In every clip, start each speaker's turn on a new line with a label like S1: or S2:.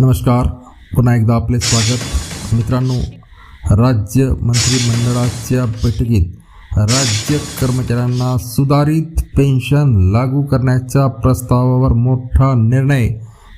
S1: नमस्कार. पुन्हा एकदा आपले स्वागत. मित्रांनो राज्य मंत्रिमंडळाच्या बैठकीत राज्य कर्मचाऱ्यांना सुधारित पेन्शन लागू करण्याच्या प्रस्तावावर मोठा निर्णय.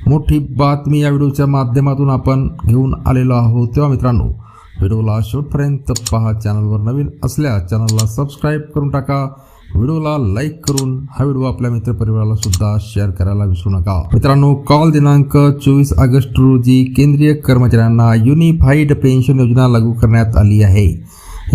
S1: मोठी बातमी या व्हिडिओच्या माध्यमातून आपण घेऊन आलेलो आहोत. तेव्हा मित्रांनो व्हिडिओला शेवटपर्यंत पहा. चॅनलवर नवीन असल्यास चॅनलला सबस्क्राईब करून टाका. व्हिडिओला लाईक करून हा व्हिडिओ आपल्या मित्रपरिवाराला सुद्धा शेअर करायला विसरू नका. मित्रांनो कॉल दिनांक चोवीस ऑगस्ट रोजी केंद्रीय कर्मचाऱ्यांना युनिफाईड पेन्शन योजना लागू करण्यात आली आहे.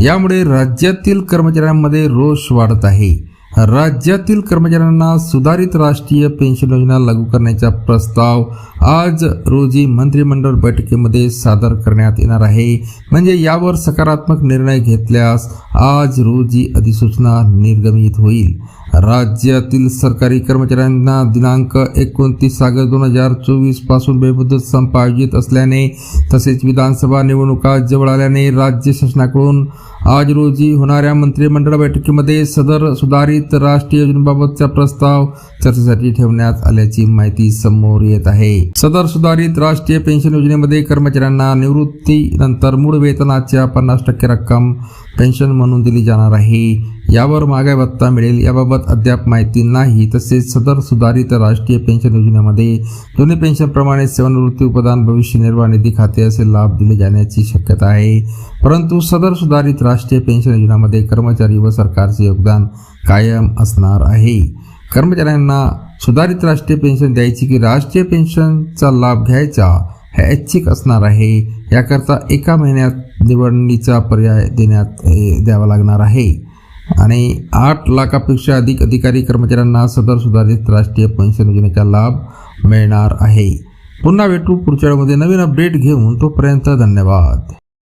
S1: यामुळे राज्यातील कर्मचाऱ्यांमध्ये रोष वाढत आहे. राज्यातील कर्मचाऱ्यांना सुधारित राष्ट्रीय पेन्शन योजना लागू करण्याचा प्रस्ताव आज रोजी मंत्रिमंडळ बैठकीमध्ये सादर करण्यात येणार आहे. म्हणजे यावर सकारात्मक निर्णय घेतल्यास आज रोजी अधिसूचना निर्गमित होईल. राज्यातील सरकारी कर्मचाऱ्यांना दिनांक एकोणतीस ऑगस्ट दोन हजार चोवीसपासून बेमुदत संप आयोजित असल्याने तसेच विधानसभा निवडणुका जवळ आल्याने राज्य शासनाकडून आज रोजी होणाऱ्या मंत्रिमंडळ बैठकीमध्ये सदर सुधारित राष्ट्रीय योजनेबाबतचा प्रस्ताव चर्चेसाठी ठेवण्यात आल्याची माहिती समोर येत आहे. सदर सुधारित राष्ट्रीय पेन्शन योजनेमध्ये कर्मचाऱ्यांना निवृत्तीनंतर मूळ वेतनाच्या पन्नास टक्के रक्कम पेन्शन म्हणून दिली जाणार आहे. यावर महागाई भत्ता मिळेल याबाबत अद्याप माहिती नाही. तसेच सदर सुधारित राष्ट्रीय पेन्शन योजनेमध्ये दोन्ही पेन्शनप्रमाणे सेवानिवृत्ती उपदान भविष्य निर्वाह निधी खाते असे लाभ दिले जाण्याची शक्यता आहे. परंतु सदर सुधारित राष्ट्रीय पेन्शन योजनेमध्ये कर्मचारी व सरकारचे योगदान कायम असणार आहे. कर्मचाऱ्यांना सुधारित राष्ट्रीय पेन्शन द्यायची की राष्ट्रीय पेन्शनचा लाभ घ्यायचा हे ऐच्छिक असणार आहे. याकरता एका महिन्यात निवडणीचा पर्याय देण्यात द्यावा लागणार आहे. आणि आठ लाखापेक्षा अधिक अधिकारी कर्मचाऱ्यांना सदर सुधारित राष्ट्रीय पेन्शन योजनेचा लाभ मिळणार आहे. पुन्हा भेटू पुढच्या वेळेमध्ये नवीन अपडेट घेऊन तोपर्यंत धन्यवाद.